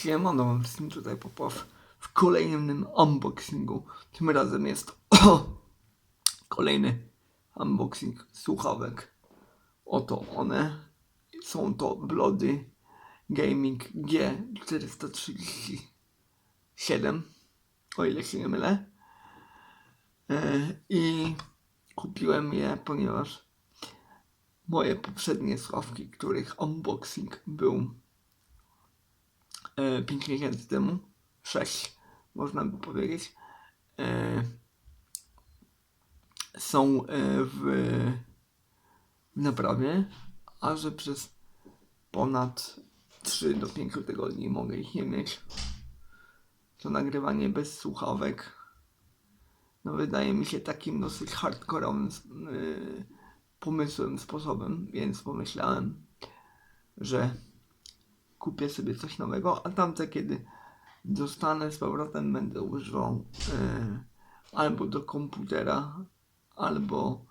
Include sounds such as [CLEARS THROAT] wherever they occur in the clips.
Siemano, jestem tutaj Popow w kolejnym unboxingu. Tym razem jest kolejny unboxing słuchawek. Oto one. Są to Blody Gaming G437, o ile się nie mylę. E, I kupiłem je, ponieważ moje poprzednie słuchawki, których unboxing był 5 miesięcy temu, 6 można by powiedzieć, e, są e, w, w naprawie, a że przez ponad 3 do 5 tygodni mogę ich nie mieć, to nagrywanie bez słuchawek. No wydaje mi się takim dosyć hardkorowym yy, pomysłem, sposobem, więc pomyślałem, że kupię sobie coś nowego, a tamte kiedy dostanę z powrotem będę używał e, albo do komputera, albo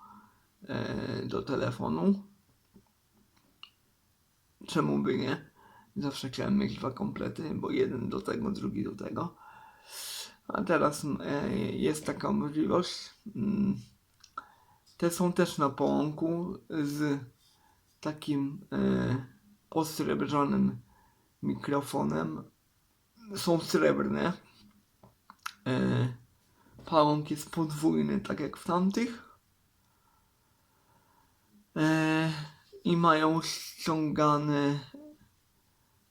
e, do telefonu. Czemu by nie? Zawsze chciałem mieć dwa komplety, bo jeden do tego, drugi do tego. A teraz e, jest taka możliwość. Mm, Te są też na połąku z takim e, posrebrzonym mikrofonem. Są srebrne. E, pałąk jest podwójny, tak jak w tamtych. E, I mają ściągane.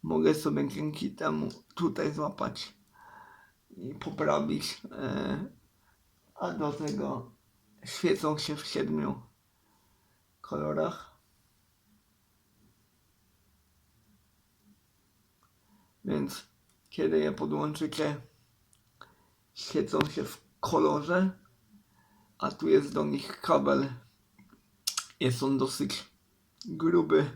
Mogę sobie dzięki temu tutaj złapać i poprawić. E, a do tego świecą się w siedmiu kolorach. Więc kiedy je podłączycie, świecą się w kolorze, a tu jest do nich kabel. Jest on dosyć gruby,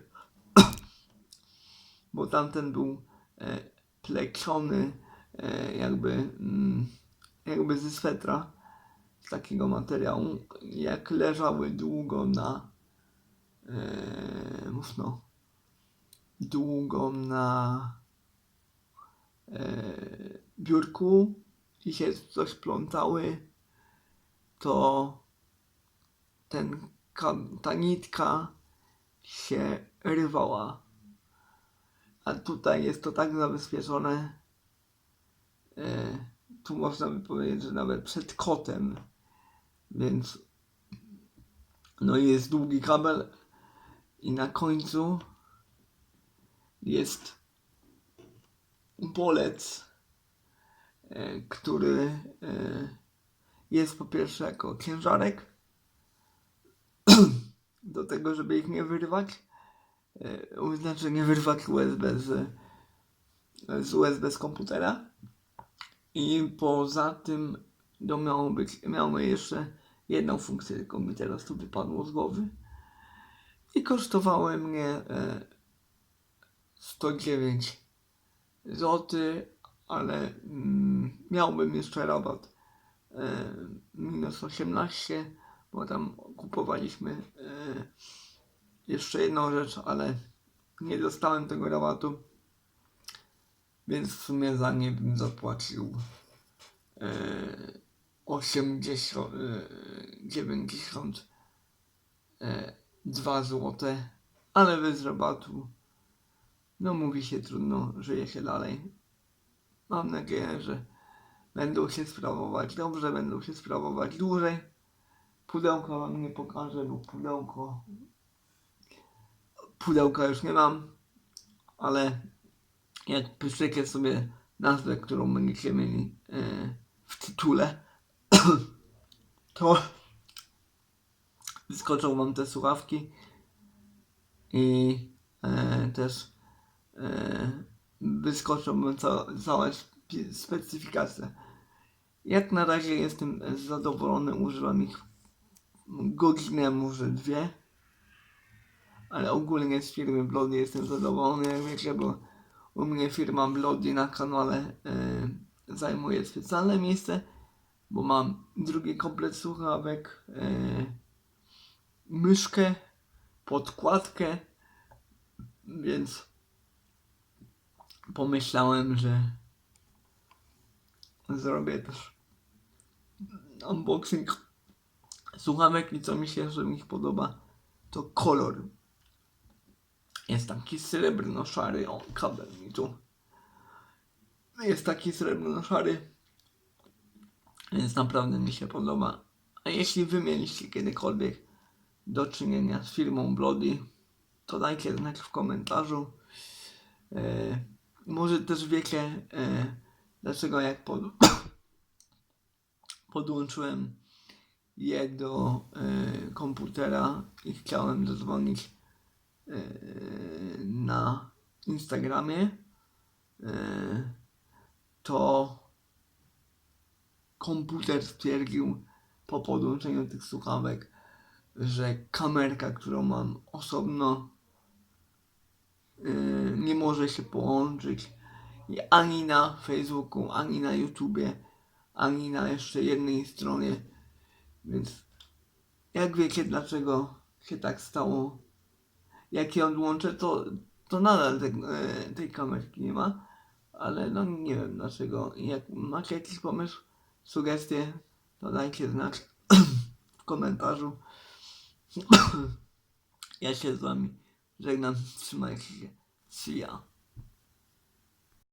bo tamten był e, pleciony e, jakby, mm, jakby ze swetra, z takiego materiału. Jak leżały długo na, e, mów no, długo na biurku i się coś plątały, to ten, ta nitka się rywała. A tutaj jest to tak zabezpieczone, e, tu można by powiedzieć, że nawet przed kotem, więc no jest długi kabel i na końcu jest bolec, e, który e, jest po pierwsze jako ciężarek [CLEARS THROAT] do tego, żeby ich nie wyrywać. E, Znaczy nie wyrwać USB z, z USB z komputera. I poza tym to miało być, miało jeszcze jedną funkcję, tylko mi teraz to wypadło z głowy. I kosztowały mnie e, 109 zł, ale mm, miałbym jeszcze rabat e, minus 18, bo tam kupowaliśmy e, jeszcze jedną rzecz, ale nie dostałem tego rabatu, więc w sumie za nie bym zapłacił e, 80, e, 92 zł, ale bez rabatu. No mówi się trudno, żyje się dalej. Mam nadzieję, że będą się sprawować dobrze, będą się sprawować dłużej. Pudełka wam nie pokażę, bo pudełko... Pudełka już nie mam, ale jak piszecie sobie nazwę, którą będziecie mieli e, w tytule, [CLEARS THROAT] to wyskoczą wam te słuchawki i e, też wyskoczą wam ca, cała spe- specyfikacja. Jak na razie jestem zadowolony, używam ich godzinę, może dwie, ale ogólnie z firmy Blody jestem zadowolony, jak wiecie, bo u mnie firma Blody na kanale e, zajmuje specjalne miejsce, bo mam drugi komplet słuchawek, e, myszkę, podkładkę, więc pomyślałem, że zrobię też unboxing słuchawek i co mi się, że mi podoba, to kolor. Jest taki srebrno-szary, o kabel mi tu. Jest taki srebrno-szary, więc naprawdę mi się podoba. A jeśli wy mieliście kiedykolwiek do czynienia z firmą Bloody, to dajcie znać w komentarzu. E, może też wiecie, e, dlaczego jak pod, [COUGHS] podłączyłem je do e, komputera i chciałem zadzwonić e, na Instagramie, e, to komputer stwierdził po podłączeniu tych słuchawek, że kamerka, którą mam osobno, nie może się połączyć ani na Facebooku, ani na YouTubie, ani na jeszcze jednej stronie. Więc jak wiecie, dlaczego się tak stało? Jak je odłączę, to, to nadal te, e, tej kamerki nie ma, ale no nie wiem dlaczego. Jak macie jakiś pomysł, sugestie, to dajcie znać w komentarzu. [COUGHS] Ja się z wami żegnam, trzymajcie się. See ya.